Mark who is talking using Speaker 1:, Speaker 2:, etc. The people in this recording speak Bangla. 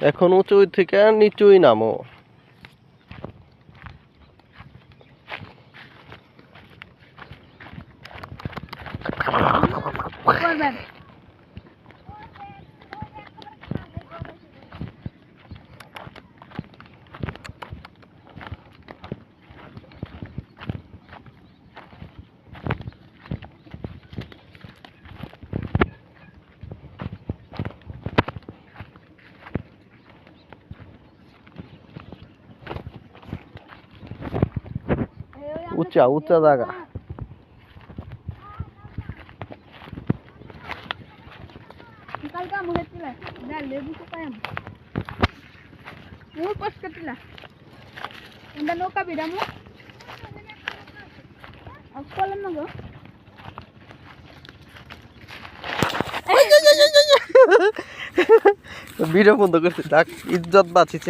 Speaker 1: এখন উঁচু থেকে নিচুই নামো।
Speaker 2: করবেন।
Speaker 1: উঁচা উঁচা জায়গা।
Speaker 2: নৌকা বিরামু। আকলাম না গো।
Speaker 1: ভিডিও বন্ধ করছে যাক ইজ্জত বাঁচিছে।